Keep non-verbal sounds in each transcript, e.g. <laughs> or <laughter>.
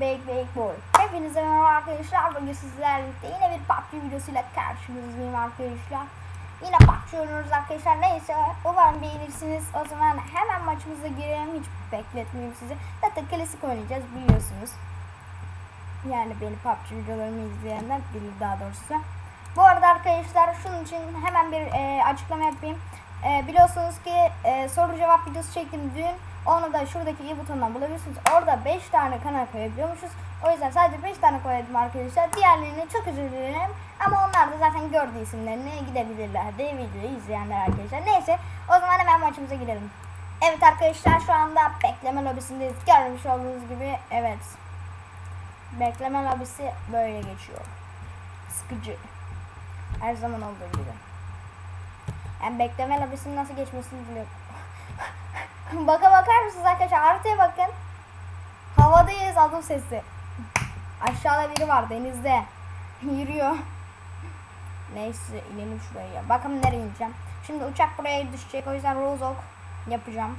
Big Big Boy. Hepinize merhaba arkadaşlar. Bugün sizlerle birlikte yine bir PUBG videosuyla karşınızdayım arkadaşlar. Yine PUBG oynuyoruz arkadaşlar. Neyse umarım beğenirsiniz. O zaman hemen maçımıza girelim. Hiç bekletmeyeyim sizi. Zaten klasik oynayacağız biliyorsunuz. Yani benim PUBG videolarımı izleyenler bilir daha doğrusu. Bu arada arkadaşlar şunun için hemen bir e, açıklama yapayım. E, biliyorsunuz ki e, soru cevap videosu çektim dün. Onu da şuradaki i butonundan bulabilirsiniz. Orada 5 tane kanal koyabiliyormuşuz. O yüzden sadece 5 tane koydum arkadaşlar. Diğerlerini çok özür dilerim. Ama onlar da zaten gördüğü isimlerine gidebilirler de videoyu izleyenler arkadaşlar. Neyse o zaman hemen maçımıza girelim. Evet arkadaşlar şu anda bekleme lobisindeyiz. Görmüş olduğunuz gibi evet. Bekleme lobisi böyle geçiyor. Sıkıcı. Her zaman olduğu gibi. Yani bekleme lobisinin nasıl geçmesini biliyorum. <laughs> Baka bakar mısınız arkadaşlar? Haritaya bakın. Havadayız adım sesi. Aşağıda biri var denizde. <laughs> Yürüyor. Neyse inelim şuraya. Bakalım nereye ineceğim. Şimdi uçak buraya düşecek. O yüzden rozok yapacağım.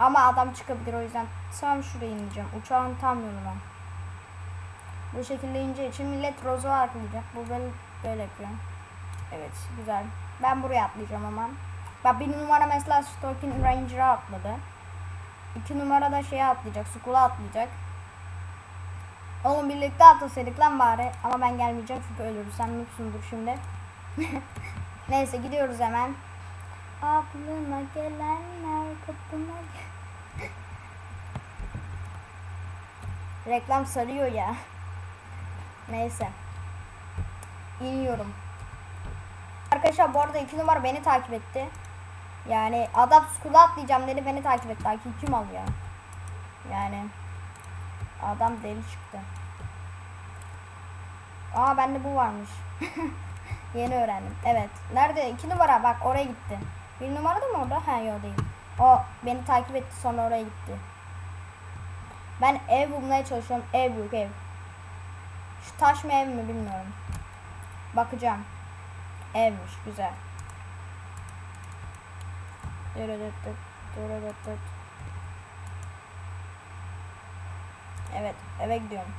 Ama adam çıkabilir o yüzden tam şuraya ineceğim. Uçağın tam yoluna. Bu şekilde ince için millet rozo atlayacak. Bu böyle böyle yapıyor. Evet güzel. Ben buraya atlayacağım ama. Bak bir numara mesela Stalking Ranger'a atladı. İki numara da şeye atlayacak. Skull'a atlayacak. Oğlum birlikte atlasaydık lan bari. Ama ben gelmeyeceğim çünkü ölürsem noobsundur şimdi. <laughs> Neyse gidiyoruz hemen. Aklına gelenler kapına gel- <laughs> Reklam sarıyor ya. Neyse. İniyorum. Arkadaşlar bu arada iki numara beni takip etti. Yani adam school'a atlayacağım dedi beni takip etti. Aki kim al ya? Yani adam deli çıktı. Aa bende bu varmış. <laughs> Yeni öğrendim. Evet. Nerede? İki numara bak oraya gitti. Bir numara da mı orada? Ha yok değil. O beni takip etti sonra oraya gitti. Ben ev bulmaya çalışıyorum. Ev yok ev. Şu taş mı ev mi bilmiyorum. Bakacağım. Evmiş güzel. Evet eve gidiyorum.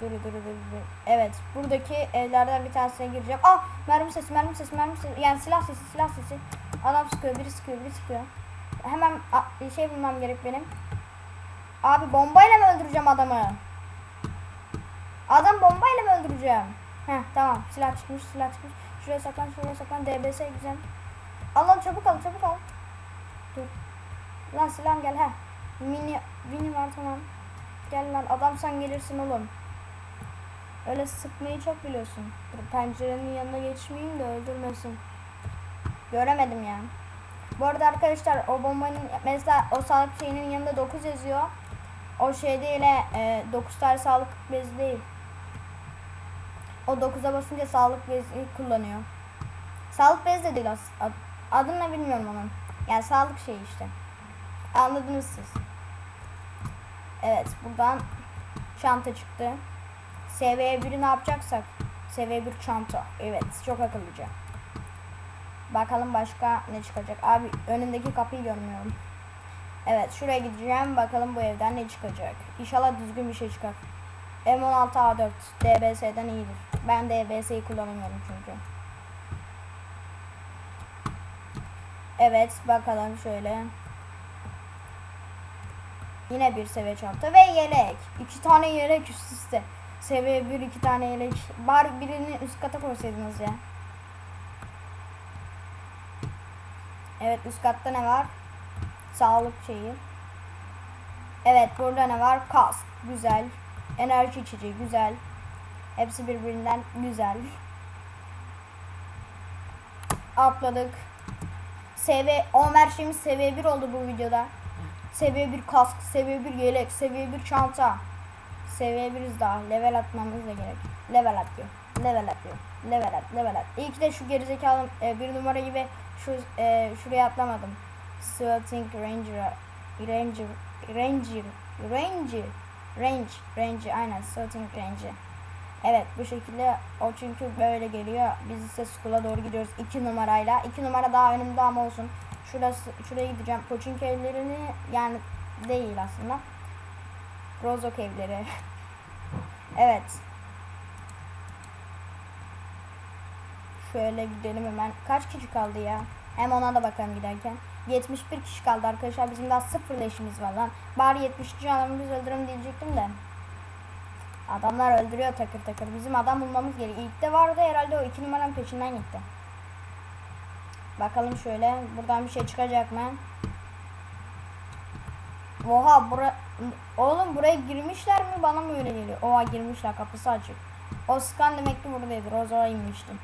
Dur dur dur dur. Evet buradaki evlerden bir tanesine gireceğim. Ah mermi sesi mermi sesi mermi sesi. Yani silah sesi silah sesi. Adam sıkıyor biri sıkıyor biri sıkıyor. Hemen a- şey bulmam gerek benim. Abi bombayla mı öldüreceğim adamı? Adam bombayla mı öldüreceğim? Heh tamam silah çıkmış silah çıkmış. Şuraya saklan şuraya saklan DBS güzel. Al çabuk al çabuk al. Dur. Lan silahım gel he. Mini, mini var tamam. Gel lan adam sen gelirsin oğlum. Öyle sıkmayı çok biliyorsun. Dur pencerenin yanına geçmeyeyim de öldürmesin. Göremedim ya. Bu arada arkadaşlar o bombanın mesela o sağlık şeyinin yanında 9 yazıyor. O şey değil e, 9 tane sağlık bezi değil. O 9'a basınca sağlık bezi kullanıyor. Sağlık bezi de değil as ad, adını ne bilmiyorum onun. Yani sağlık şeyi işte. Anladınız siz. Evet buradan çanta çıktı. Seviye 1'i ne yapacaksak. Seviye 1 çanta. Evet çok akıllıca. Bakalım başka ne çıkacak. Abi önümdeki kapıyı görmüyorum. Evet şuraya gideceğim. Bakalım bu evden ne çıkacak. İnşallah düzgün bir şey çıkar. M16A4 DBS'den iyidir. Ben DBS'yi kullanamıyorum çünkü. Evet bakalım şöyle. Yine bir seviye çanta ve yelek. İki tane yelek üst üste. Seviye bir iki tane yelek. Bari birini üst kata koysaydınız ya. Evet üst katta ne var? Sağlık şeyi. Evet burada ne var? Kask. Güzel. Enerji içeceği. Güzel. Hepsi birbirinden güzel. <laughs> Atladık. Seviye, her şeyimiz seviye 1 oldu bu videoda. Seviye 1 kask, seviye 1 yelek, seviye 1 çanta. Seviye 1'iz daha. Level atmamız da gerek. Level atıyor. Level atıyor. Level at, level at. İyi ki de şu gerizekalı e, bir numara gibi şu e, şuraya atlamadım. Swelting Ranger Ranger Ranger Ranger Range Range aynen Swelting Ranger. Evet bu şekilde o çünkü böyle geliyor. Biz ise school'a doğru gidiyoruz 2 numarayla. 2 numara daha önümde ama olsun. Şurası şuraya gideceğim. Koçing evlerini yani değil aslında. Rozok evleri. <laughs> evet. Şöyle gidelim hemen. Kaç kişi kaldı ya? Hem ona da bakalım giderken. 71 kişi kaldı arkadaşlar. Bizim daha sıfır leşimiz var lan. Bari 70. adamı biz öldürelim diyecektim de. Adamlar öldürüyor takır takır. Bizim adam bulmamız gerekiyor. İlk de vardı herhalde o iki numaranın peşinden gitti. Bakalım şöyle. Buradan bir şey çıkacak mı? Oha bura... Oğlum buraya girmişler mi? Bana mı öyle geliyor? Oha girmişler kapısı açık. O skan demek ki buradaydı. Rozo'ya inmiştim.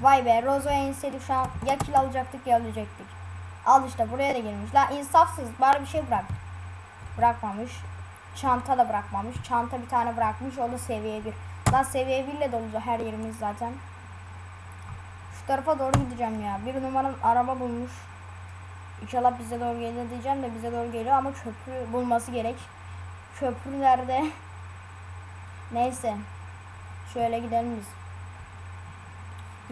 Vay be Rozo'ya inseydik şu an ya kill alacaktık ya ölecektik. Al işte buraya da girmiş. Lan insafsız bari bir şey bırak. Bırakmamış. Çanta da bırakmamış. Çanta bir tane bırakmış. O da seviye 1. Lan seviye 1 ile dolu her yerimiz zaten. Şu tarafa doğru gideceğim ya. Bir numaram araba bulmuş. İnşallah bize doğru gelir diyeceğim de bize doğru geliyor ama köprü bulması gerek. Köprü nerede? <laughs> Neyse. Şöyle gidelim biz.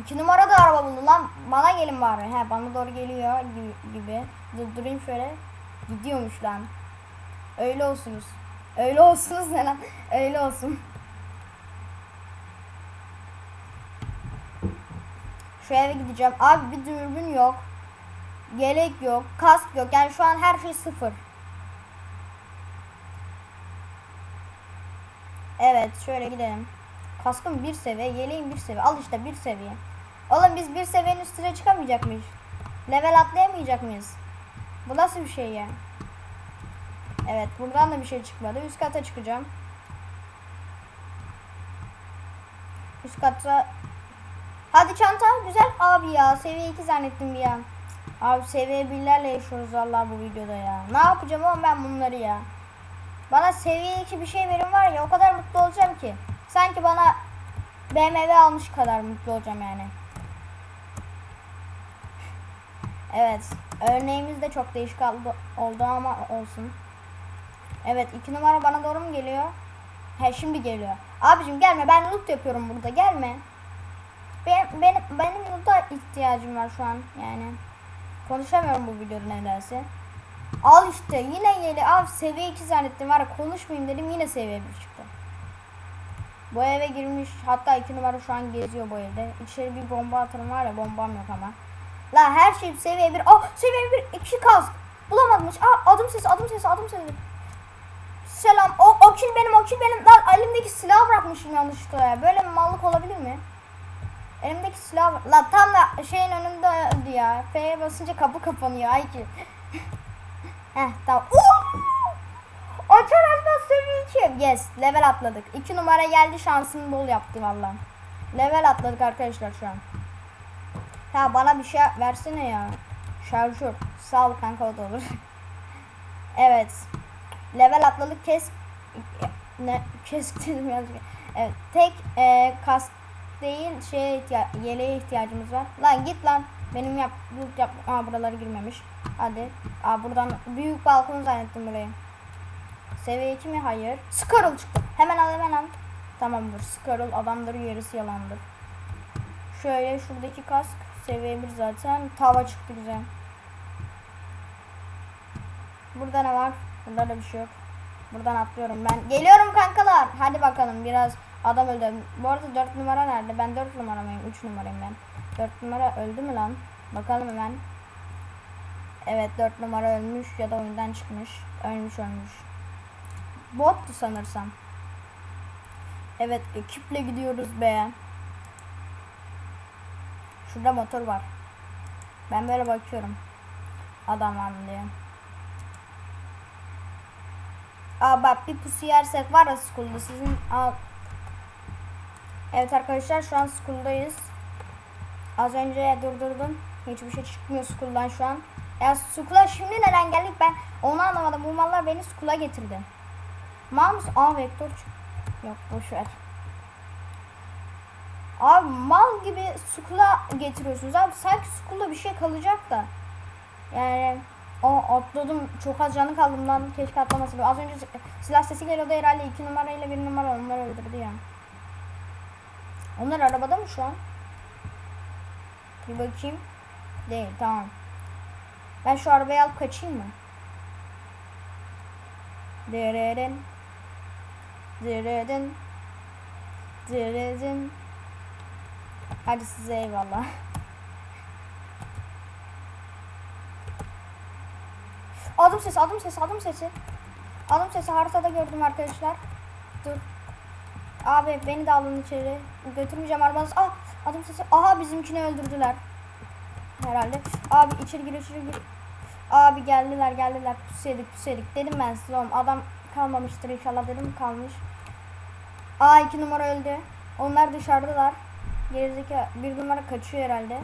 İki numara da araba buldu lan. Bana gelin bari. He bana doğru geliyor gibi. Dur, durayım şöyle. Gidiyormuş lan. Öyle olsunuz. Öyle olsunuz ne lan? Öyle olsun. Şu eve gideceğim. Abi bir dürbün yok. Gerek yok. Kask yok. Yani şu an her şey sıfır. Evet şöyle gidelim. Kaskım bir seviye, yeleğim bir seviye. Al işte bir seviye. Oğlum biz bir seviyenin üstüne çıkamayacak mıyız? Level atlayamayacak mıyız? Bu nasıl bir şey ya? Evet buradan da bir şey çıkmadı. Üst kata çıkacağım. Üst kata... Hadi çanta güzel. Abi ya seviye 2 zannettim bir an. Abi seviye 1'lerle yaşıyoruz Allah bu videoda ya. Ne yapacağım ama ben bunları ya. Bana seviye 2 bir şey verin var ya o kadar mutlu olacağım ki. Sanki bana BMW almış kadar mutlu olacağım yani. Evet. Örneğimiz de çok değişik oldu, ama olsun. Evet iki numara bana doğru mu geliyor? He şimdi geliyor. Abicim gelme ben loot yapıyorum burada gelme. Benim, benim, benim loot'a ihtiyacım var şu an yani. Konuşamıyorum bu videoda nedense. Al işte yine yeni abi seviye 2 zannettim var ya konuşmayayım dedim yine seviye 1 çıktı. Bu eve girmiş hatta 2 numara şu an geziyor bu evde. İçeri bir bomba atarım var ya bombam yok ama. La her şey seviye 1. Oh seviye 1 2 kask. Bulamadımmış. Aa adım sesi adım sesi adım sesi. Selam. O, o kill benim o kill benim. Lan elimdeki silahı bırakmışım yanlışlıkla ya. Böyle bir mallık olabilir mi? Elimdeki silah. La tam da şeyin önünde öldü ya. F'ye basınca kapı kapanıyor. Ay ki. <laughs> Heh tamam. Açar açmaz seviye 2. Yes level atladık. 2 numara geldi şansını bol yaptı valla. Level atladık arkadaşlar şu an. Ha bana bir şey versene ya. Şarjör. Sağ ol kanka o da olur. <laughs> evet. Level atladık kes ne kes dedim yazık. Evet tek e, kask değil şeye ihtiya yeleğe ihtiyacımız var. Lan git lan. Benim yap loot yap. Aa buraları girmemiş. Hadi. Aa buradan büyük balkon zannettim burayı. Seviye 2 mi? Hayır. Scarlet çıktı. Hemen al hemen al. Tamamdır. Scarlet adamları yarısı yalandır. Şöyle şuradaki kask seviye 1 zaten. Tava çıktı güzel. Burada ne var? Burada da bir şey yok. Buradan atlıyorum ben. Geliyorum kankalar. Hadi bakalım biraz adam öldü. Bu arada 4 numara nerede? Ben 4 numara mıyım? 3 numarayım ben. 4 numara öldü mü lan? Bakalım hemen. Evet 4 numara ölmüş ya da oyundan çıkmış. Ölmüş ölmüş. Bottu sanırsam. Evet ekiple gidiyoruz be. Şurada motor var. Ben böyle bakıyorum. Adam var mı diye. Aa bak bir pusu yersek var ya school'da sizin al. Evet arkadaşlar şu an school'dayız. Az önce durdurdum. Hiçbir şey çıkmıyor school'dan şu an. Ya school'a şimdi neden geldik ben onu anlamadım. Bu mallar beni school'a getirdi. Mal mısın? Vektör Yok boş ver. Abi mal gibi school'a getiriyorsunuz abi. Sanki school'da bir şey kalacak da. Yani o atladım. Çok az canı kaldım lan. Keşke atlamasın. Az önce silah sesi geliyordu herhalde. 2 numara ile 1 numara onları öldürdü ya. Onlar arabada mı şu an? Bir bakayım. Değil tamam. Ben şu arabayı alıp kaçayım mı? Deren. Dırıdın. Dırıdın. Hadi size eyvallah. <laughs> Adım sesi, adım sesi, adım sesi. Adım sesi haritada gördüm arkadaşlar. Dur. Abi beni de alın içeri. Götürmeyeceğim arabanızı. Ah adım sesi. Aha bizimkini öldürdüler. Herhalde. Abi içeri gir içeri gir. Abi geldiler geldiler. Pusedik pusedik. Dedim ben size oğlum. Adam kalmamıştır inşallah dedim kalmış. Aa iki numara öldü. Onlar dışarıdalar. Gerizekalı bir numara kaçıyor herhalde.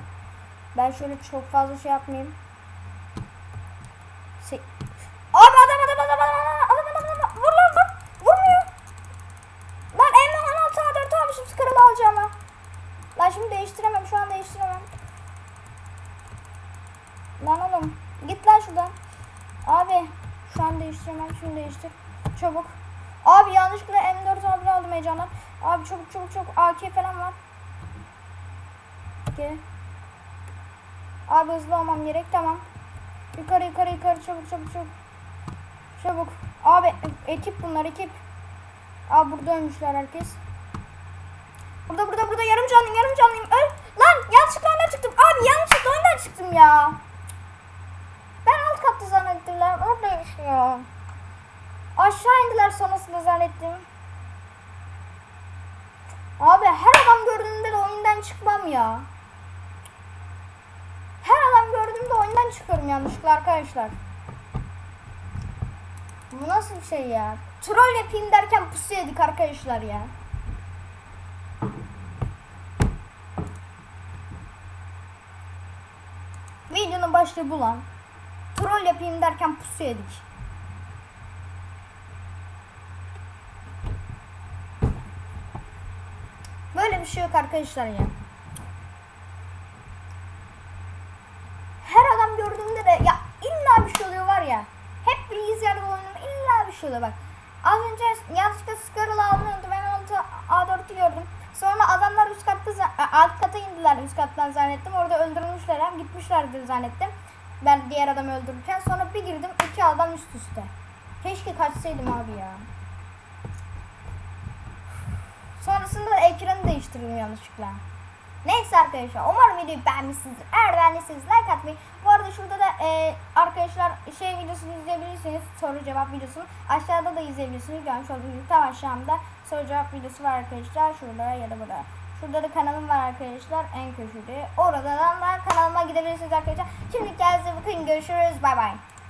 Ben şöyle çok fazla şey yapmayayım. Şuradan. Abi şu an değiştiremem şunu değiştir. Çabuk. Abi yanlışlıkla M4 A1 aldım heyecandan. Abi çabuk çabuk çabuk AK falan var. Gel. Abi hızlı olmam gerek tamam. Yukarı yukarı yukarı çabuk çabuk çabuk. Çabuk. Abi ekip bunlar ekip. Abi burada ölmüşler herkes. Burada burada burada yarım canlıyım yarım canlıyım. Öl. Lan yanlışlıkla çıktım. Abi yanlışlıkla çıktım ya. Katta zannettiler. Oradaymış ya. Aşağı indiler sonrasında zannettim. Abi her adam gördüğümde de oyundan çıkmam ya. Her adam gördüğümde oyundan çıkıyorum yanlışlıkla arkadaşlar. Bu nasıl bir şey ya? Troll yapayım derken pusu yedik arkadaşlar ya. Videonun başlığı bu lan. Troll yapayım derken pusu yedik. Böyle bir şey yok arkadaşlar ya. Her adam gördüğümde de ya illa bir şey oluyor var ya. Hep bilgisayarda oynuyorum illa bir şey oluyor bak. Az önce yanlışlıkla Scarlet'ı almıyordum. Ben altı A4'ü gördüm. Sonra adamlar üst katta alt kata indiler üst kattan zannettim. Orada öldürmüşler hem gitmişlerdir zannettim. Ben diğer adamı öldürürken sonra bir girdim iki adam üst üste. Keşke kaçsaydım abi ya. Sonrasında da ekranı değiştirdim yanlışlıkla. Neyse arkadaşlar umarım videoyu beğenmişsinizdir. Eğer beğendiyseniz like atmayı. Bu arada şurada da e, arkadaşlar şey videosunu izleyebilirsiniz. Soru cevap videosunu. Aşağıda da izleyebilirsiniz. Görmüş olduğunuz gibi tam aşağımda soru cevap videosu var arkadaşlar. Şurada ya da burada. Şurada da kanalım var arkadaşlar. En köşede. Oradan da kanalıma gidebilirsiniz arkadaşlar. Şimdi kendinize bakın. Görüşürüz. Bay bay.